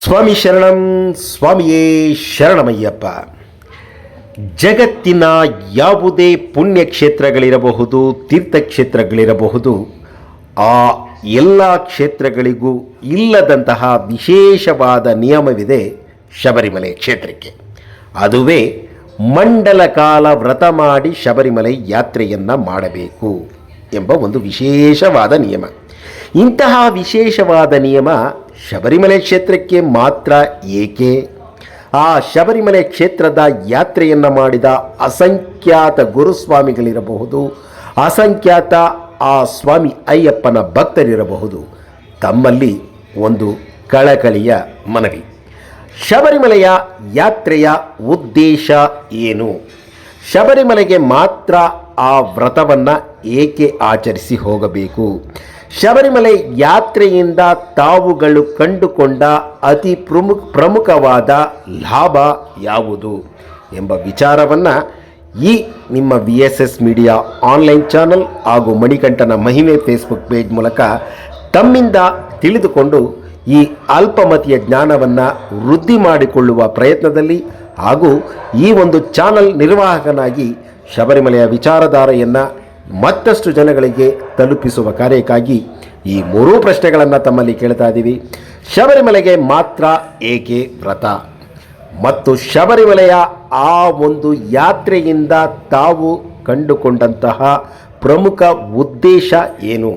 ಸ್ವಾಮಿ ಶರಣಂ, ಸ್ವಾಮಿಯೇ ಶರಣಮಯ್ಯಪ್ಪ. ಜಗತ್ತಿನ ಯಾವುದೇ ಪುಣ್ಯಕ್ಷೇತ್ರಗಳಿರಬಹುದು, ತೀರ್ಥಕ್ಷೇತ್ರಗಳಿರಬಹುದು, ಆ ಎಲ್ಲ ಕ್ಷೇತ್ರಗಳಿಗೂ ಇಲ್ಲದಂತಹ ವಿಶೇಷವಾದ ನಿಯಮವಿದೆ ಶಬರಿಮಲೆ ಕ್ಷೇತ್ರಕ್ಕೆ. ಅದುವೇ ಮಂಡಲ ಕಾಲ ವ್ರತ ಮಾಡಿ ಶಬರಿಮಲೆ ಯಾತ್ರೆಯನ್ನು ಮಾಡಬೇಕು. ಎಂಬ ಒಂದು ವಿಶೇಷವಾದ ನಿಯಮ. ಇಂತಹ ವಿಶೇಷವಾದ ನಿಯಮ ಶಬರಿಮಲೆ ಕ್ಷೇತ್ರಕ್ಕೆ ಮಾತ್ರ ಏಕೆ? ಆ ಶಬರಿಮಲೆ ಕ್ಷೇತ್ರದ ಯಾತ್ರೆಯನ್ನು ಮಾಡಿದ ಅಸಂಖ್ಯಾತ ಗುರುಸ್ವಾಮಿಗಳಿರಬಹುದು, ಅಸಂಖ್ಯಾತ ಆ ಸ್ವಾಮಿ ಅಯ್ಯಪ್ಪನ ಭಕ್ತರಿರಬಹುದು. ತಮ್ಮಲ್ಲಿ ಒಂದು ಕಳಕಳಿಯ ಮನವಿ. ಶಬರಿಮಲೆಯ ಯಾತ್ರೆಯ ಉದ್ದೇಶ ಏನು? ಶಬರಿಮಲೆಗೆ ಮಾತ್ರ ಆ ವ್ರತವನ್ನು ಏಕೆ ಆಚರಿಸಿ ಹೋಗಬೇಕು? ಶಬರಿಮಲೆ ಯಾತ್ರೆಯಿಂದ ತಾವುಗಳು ಕಂಡುಕೊಂಡ ಅತಿ ಪ್ರಮುಖ ಪ್ರಮುಖವಾದ ಲಾಭ ಯಾವುದು ಎಂಬ ವಿಚಾರವನ್ನು ಈ ನಿಮ್ಮ V S S media online channel ಹಾಗೂ ಮಣಿಕಂಠನ ಮಹಿಮೆ ಫೇಸ್ಬುಕ್ ಪೇಜ್ ಮೂಲಕ ತಮ್ಮಿಂದ ತಿಳಿದುಕೊಂಡು ಈ ಅಲ್ಪಮತಿಯ ಜ್ಞಾನವನ್ನು ವೃದ್ಧಿ ಮಾಡಿಕೊಳ್ಳುವ ಪ್ರಯತ್ನದಲ್ಲಿ ಹಾಗೂ ಈ ಒಂದು ಚಾನಲ್ ನಿರ್ವಾಹಕನಾಗಿ ಶಬರಿಮಲೆಯ ವಿಚಾರಧಾರೆಯನ್ನು ಮತ್ತಷ್ಟು ಜನಗಳಿಗೆ ತಲುಪಿಸುವ ಕಾರ್ಯಕ್ಕಾಗಿ ಈ ಮೂರೂ ಪ್ರಶ್ನೆಗಳನ್ನು ತಮ್ಮಲ್ಲಿ ಕೇಳ್ತಾ ಇದ್ದೀವಿ. ಶಬರಿಮಲೆಗೆ ಮಾತ್ರ ಏಕೆ ವ್ರತ? ಮತ್ತು ಶಬರಿಮಲೆಯ ಆ ಒಂದು ಯಾತ್ರೆಯಿಂದ ತಾವು ಕಂಡುಕೊಂಡಂತಹ ಪ್ರಮುಖ ಉದ್ದೇಶ ಏನು?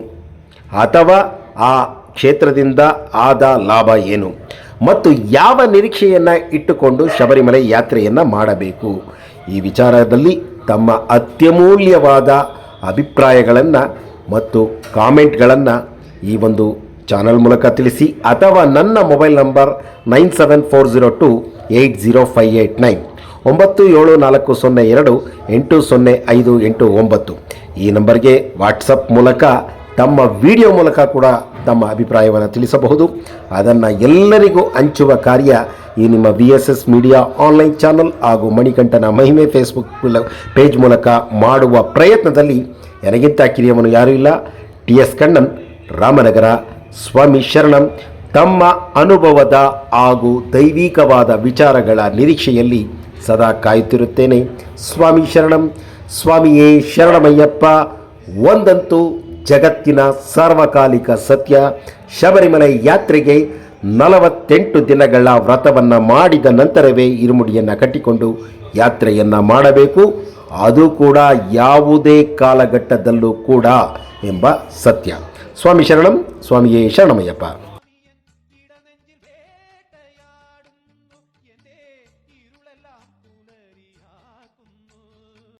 ಅಥವಾ ಆ ಕ್ಷೇತ್ರದಿಂದ ಆದ ಲಾಭ ಏನು? ಮತ್ತು ಯಾವ ನಿರೀಕ್ಷೆಯನ್ನು ಇಟ್ಟುಕೊಂಡು ಶಬರಿಮಲೆ ಯಾತ್ರೆಯನ್ನು ಮಾಡಬೇಕು? ಈ ವಿಚಾರದಲ್ಲಿ ತಮ್ಮ ಅತ್ಯಮೂಲ್ಯವಾದ ಅಭಿಪ್ರಾಯಗಳನ್ನು ಮತ್ತು ಕಾಮೆಂಟ್ಗಳನ್ನು ಈ ಒಂದು ಚಾನಲ್ ಮೂಲಕ ತಿಳಿಸಿ ಅಥವಾ ನನ್ನ mobile number nine seven four zero two eight zero five eight nine ಒಂಬತ್ತು ಏಳು ನಾಲ್ಕು ಸೊನ್ನೆ ಎರಡು ಎಂಟು ಸೊನ್ನೆ ಐದು ಎಂಟು ಒಂಬತ್ತು. ಈ ನಂಬರ್ಗೆ ವಾಟ್ಸಪ್ ಮೂಲಕ ತಮ್ಮ ವಿಡಿಯೋ ಮೂಲಕ ಕೂಡ ತಮ್ಮ ಅಭಿಪ್ರಾಯವನ್ನು ತಿಳಿಸಬಹುದು. ಅದನ್ನು ಎಲ್ಲರಿಗೂ ಹಂಚುವ ಕಾರ್ಯ ಈ ನಿಮ್ಮ V S S media online channel ಹಾಗೂ ಮಣಿಕಂಠನ ಮಹಿಮೆ ಫೇಸ್ಬುಕ್ ಪೇಜ್ ಮೂಲಕ ಮಾಡುವ ಪ್ರಯತ್ನದಲ್ಲಿ ನನಗಿಂತ ಕಿರಿಯವನು ಯಾರೂ ಇಲ್ಲ. ಟಿ ಎಸ್ ಕಣ್ಣನ್, ರಾಮನಗರ, ಸ್ವಾಮಿ ಶರಣಂ ತಮ್ಮ ಅನುಭವದ ಹಾಗೂ ದೈವಿಕವಾದ ವಿಚಾರಗಳ ನಿರೀಕ್ಷೆಯಲ್ಲಿ ಸದಾ ಕಾಯುತ್ತಿರುತ್ತೇನೆ. ಸ್ವಾಮಿ ಶರಣಂ, ಸ್ವಾಮಿಯೇ ಶರಣಮಯ್ಯಪ್ಪ, ಒಂದಂತೂ ಜಗತ್ತಿನ ಸಾರ್ವಕಾಲಿಕ ಸತ್ಯ ಶಬರಿಮಲೆ ಯಾತ್ರೆಗೆ ನಲವತ್ತೆಂಟು ದಿನಗಳ ವ್ರತವನ್ನು ಮಾಡಿದ ನಂತರವೇ ಇರುಮುಡಿಯನ್ನು ಕಟ್ಟಿಕೊಂಡು ಯಾತ್ರೆಯನ್ನು ಮಾಡಬೇಕು. ಅದು ಕೂಡ ಯಾವುದೇ ಕಾಲಘಟ್ಟದಲ್ಲೂ ಕೂಡ ಎಂಬ ಸತ್ಯ. ಸ್ವಾಮಿ ಶರಣಂ, ಸ್ವಾಮಿಯೇ ಶರಣಮಯ್ಯಪ್ಪ.